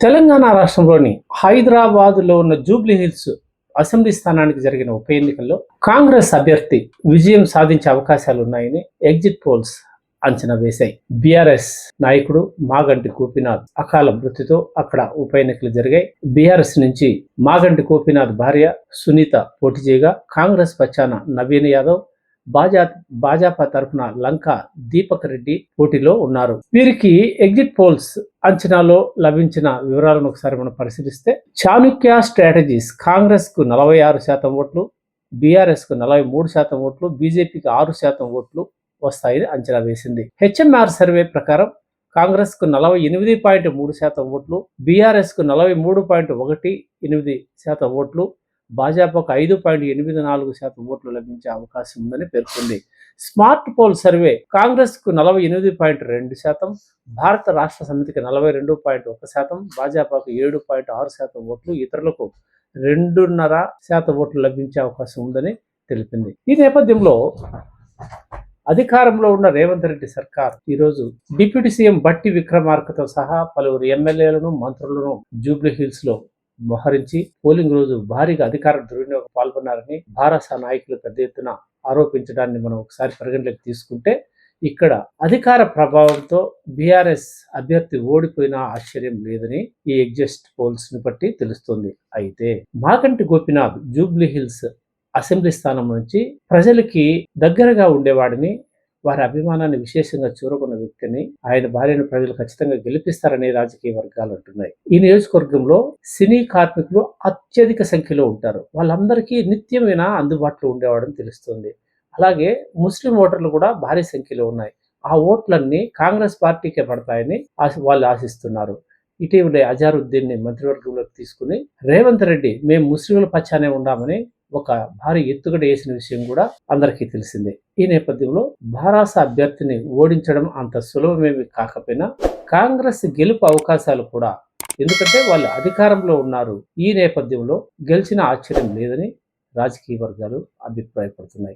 తెలంగాణ రాష్ట్రంలోని హైదరాబాద్లో ఉన్న జూబ్లీ హిల్స్ అసెంబ్లీ స్థానానికి జరిగిన ఉప ఎన్నికల్లో కాంగ్రెస్ అభ్యర్థి విజయం సాధించే అవకాశాలు ఉన్నాయని ఎగ్జిట్ పోల్స్ అంచనా వేశాయి. బీఆర్ఎస్ నాయకుడు మాగంటి గోపీనాథ్ అకాల మృతితో అక్కడ ఉప ఎన్నికలు జరిగాయి. బీఆర్ఎస్ నుంచి మాగంటి గోపీనాథ్ భార్య సునీత పోటీ చేయగా కాంగ్రెస్ పచ్చాన నవీన్ యాదవ్ భాజా భాజపా తరఫున లంక దీపక్ రెడ్డి పోటీలో ఉన్నారు. వీరికి ఎగ్జిట్ పోల్స్ అంచనాలో లభించిన వివరాలను ఒకసారి మనం పరిశీలిస్తే చాణుక్య స్ట్రాటజీస్ కాంగ్రెస్కు నలభై ఆరు శాతం ఓట్లు బీఆర్ఎస్కు నలభై మూడు శాతం ఓట్లు బీజేపీకి ఆరు శాతం ఓట్లు వస్తాయని అంచనా వేసింది. హెచ్ఎంఆర్ సర్వే ప్రకారం కాంగ్రెస్కు నలభై ఎనిమిది పాయింట్ మూడు శాతం ఓట్లు బీఆర్ఎస్కు నలభై మూడు పాయింట్ ఒకటి ఎనిమిది శాతం ఓట్లు భాజపాకు ఐదు పాయింట్ ఎనిమిది నాలుగు శాతం ఓట్లు లభించే అవకాశం ఉందని పేర్కొంది. స్మార్ట్ పోల్ సర్వే కాంగ్రెస్కు నలభై ఎనిమిది పాయింట్ రెండు శాతం భారత రాష్ట్ర సమితికి నలభై రెండు పాయింట్ ఒక శాతం భాజపాకు ఏడు పాయింట్ ఆరు శాతం ఓట్లు ఇతరులకు రెండున్నర శాతం ఓట్లు లభించే అవకాశం ఉందని తెలిపింది. ఈ నేపథ్యంలో అధికారంలో ఉన్న రేవంత్ రెడ్డి సర్కార్ ఈరోజు డిప్యూటీ సీఎం బట్టి విక్రమార్కతో సహా పలువురు ఎమ్మెల్యేలను మంత్రులను జూబ్లీ హిల్స్లో మోహరించి పోలింగ్ రోజు భారీగా అధికార దుర్వినియోగం పాల్గొన్నారని భారస నాయకులు పెద్ద ఎత్తున ఆరోపించడాన్ని మనం ఒకసారి పరిగణలోకి తీసుకుంటే ఇక్కడ అధికార ప్రభావంతో బీఆర్ఎస్ అభ్యర్థి ఓడిపోయినా ఆశ్చర్యం లేదని ఈ ఎగ్జిస్ట్ పోల్స్ని బట్టి తెలుస్తుంది. అయితే Maganti Gopinath Jubilee hills assembly స్థానం నుంచి ప్రజలకి దగ్గరగా ఉండేవాడిని వారి అభిమానాన్ని విశేషంగా చూరగొన్న వ్యక్తిని ఆయన భార్యను ప్రజలు ఖచ్చితంగా గెలిపిస్తారని రాజకీయ వర్గాలు అంటున్నాయి. ఈ నియోజకవర్గంలో సినీ కార్మికులు అత్యధిక సంఖ్యలో ఉంటారు. వాళ్ళందరికీ నిత్యమైన అందుబాటులో ఉండేవాడని తెలుస్తుంది. అలాగే ముస్లిం ఓటర్లు కూడా భారీ సంఖ్యలో ఉన్నాయి. ఆ ఓట్లన్నీ కాంగ్రెస్ పార్టీకే పడతాయని ఆశ వాళ్ళు ఆశిస్తున్నారు. ఇటీవలే అజారుద్దీన్ని మంత్రివర్గంలోకి తీసుకుని రేవంత్ రెడ్డి మేము ముస్లింల పచ్చానే ఉండామని ఒక భారీ ఎత్తుగడ వేసిన విషయం కూడా అందరికీ తెలిసిందే. ఈ నేపథ్యంలో భారాస అభ్యర్థిని ఓడించడం అంత సులభమేమి కాకపోయినా కాంగ్రెస్ గెలుపు అవకాశాలు కూడా ఎందుకంటే వాళ్ళు అధికారంలో ఉన్నారు. ఈ నేపథ్యంలో గెలిచిన ఆశ్చర్యం లేదని రాజకీయ వర్గాలు అభిప్రాయపడుతున్నాయి.